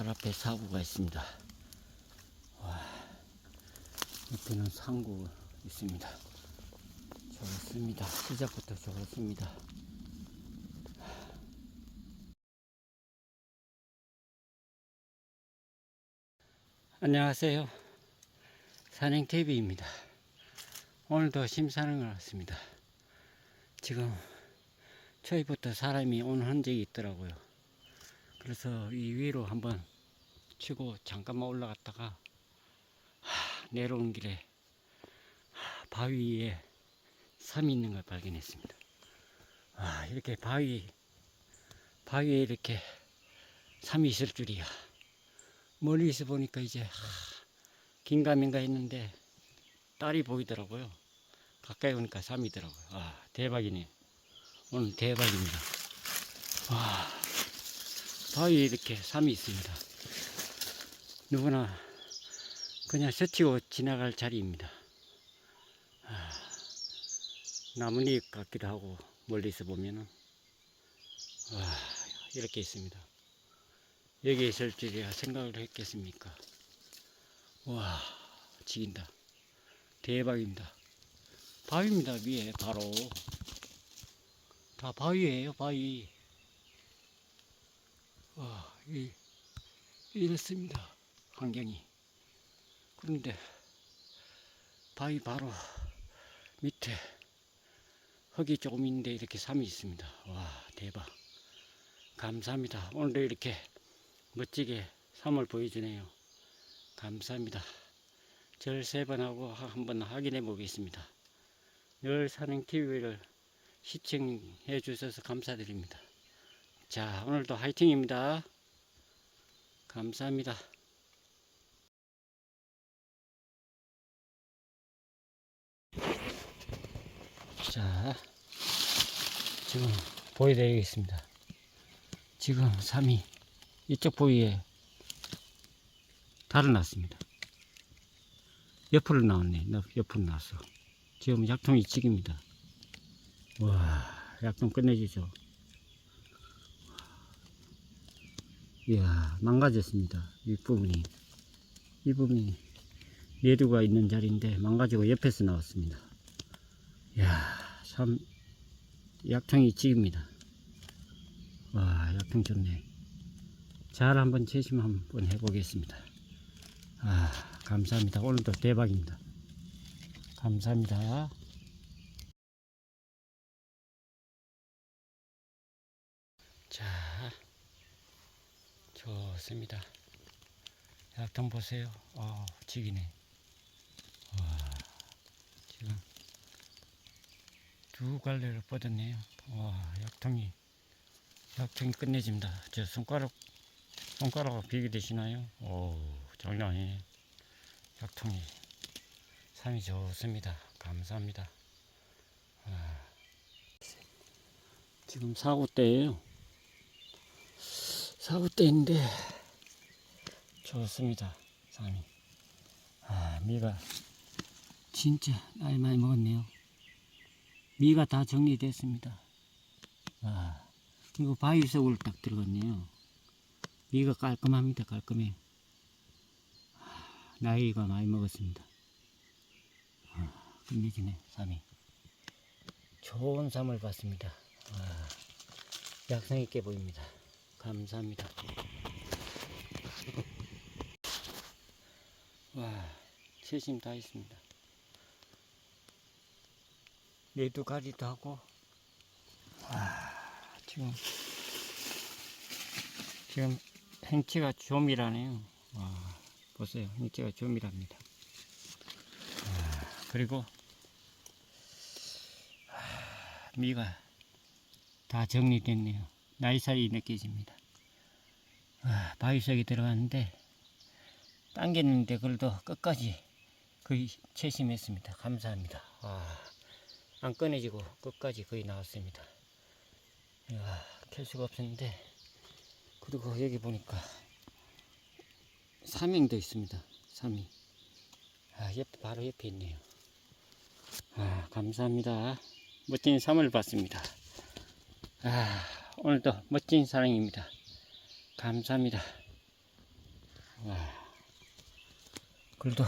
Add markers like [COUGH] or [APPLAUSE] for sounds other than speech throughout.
발 앞에 사고가 있습니다. 와, 옆에는 상구 있습니다. 좋습니다. 시작부터 좋습니다. 안녕하세요. 산행TV입니다. 오늘도 심사를 왔습니다. 지금 초이부터 사람이 오는 흔적이 있더라고요. 그래서 이 위로 한번 치고 잠깐만 올라갔다가 하, 내려오는 길에 하, 바위 위에 삼이 있는 걸 발견했습니다. 아, 이렇게 바위 바위에 이렇게 삼이 있을 줄이야. 멀리서 보니까 이제 하, 긴가민가 했는데 딸이 보이더라고요. 가까이 오니까 삼이더라고요. 아, 대박이네. 오늘 대박입니다. 와. 바위에 이렇게 삼이 있습니다. 누구나 그냥 스치고 지나갈 자리입니다. 아, 나뭇잎 같기도 하고 멀리서 보면은 와 이렇게 있습니다. 여기 있을 줄이야 생각을 했겠습니까? 와 지긴다. 대박입니다. 바위입니다 위에 바로 다 바위예요 바위. 와, 이, 이렇습니다. 환경이. 그런데 바위 바로 밑에 흙이 조금 있는데 이렇게 삼이 있습니다. 와, 대박. 감사합니다. 오늘도 이렇게 멋지게 삼을 보여주네요. 감사합니다. 절 세 번 하고 한번 확인해 보겠습니다. 늘 산행 TV를 시청해 주셔서 감사드립니다. 자, 오늘도 화이팅입니다. 감사합니다. 자, 지금 보여드리겠습니다. 지금 3이 이쪽 부위에 달아났습니다. 옆으로 나왔네. 나- 옆으로 나왔어. 지금 약통이 찍입니다. 와, 약통 끝내주죠. 이야, 망가졌습니다. 윗부분이. 이 부분이 내두가 있는 자리인데 망가지고 옆에서 나왔습니다. 이야, 참, 약통이 찍입니다. 와, 약통 좋네. 잘 한번 채심 한번 해보겠습니다. 아, 감사합니다. 오늘도 대박입니다. 감사합니다. 자, 좋습니다. 약통 보세요. 어, 지기네. 와, 지금 두 갈래를 뻗었네요. 와, 약통이, 약통이 끝내집니다. 저 손가락, 손가락으로 비게 되시나요? 오, 장난 아니네. 약통이, 삶이 좋습니다. 감사합니다. 와. 지금 사고 때예요. 사고 때인데 좋습니다. 삶이. 아, 미가 진짜 나이 많이 먹었네요. 미가 다 정리됐습니다. 아, 이거 바위 속으로 딱 들어갔네요. 미가 깔끔합니다. 깔끔해. 아, 나이가 많이 먹었습니다. 아, 끝내주네, 삶이. 좋은 삶을 봤습니다. 아, 약성 있게 보입니다. 감사합니다. [LAUGHS] 와, 세심 다 있습니다. 얘도 가리도 하고, 와, 지금, 지금 행치가 조밀하네요. 와, 보세요. 행치가 조밀합니다. 와, 그리고, 아, 미가 다 정리됐네요. 나이살이 느껴집니다. 아, 바위 속에 들어갔는데 당겼는데 그래도 끝까지 거의 채심했습니다. 감사합니다. 아, 안 꺼내지고 끝까지 거의 나왔습니다. 이야, 켤 수가 없었는데 그리고 여기 보니까 삼행도 있습니다. 삼이. 아, 옆 바로 옆에 있네요. 아, 감사합니다. 멋진 삶을 봤습니다. 아, 오늘도 멋진 사랑입니다. 감사합니다. 와, 그래도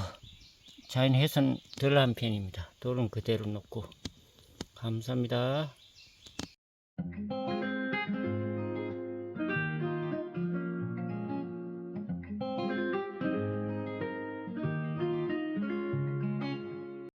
자연 훼손 덜한 편입니다. 돌은 그대로 놓고 감사합니다.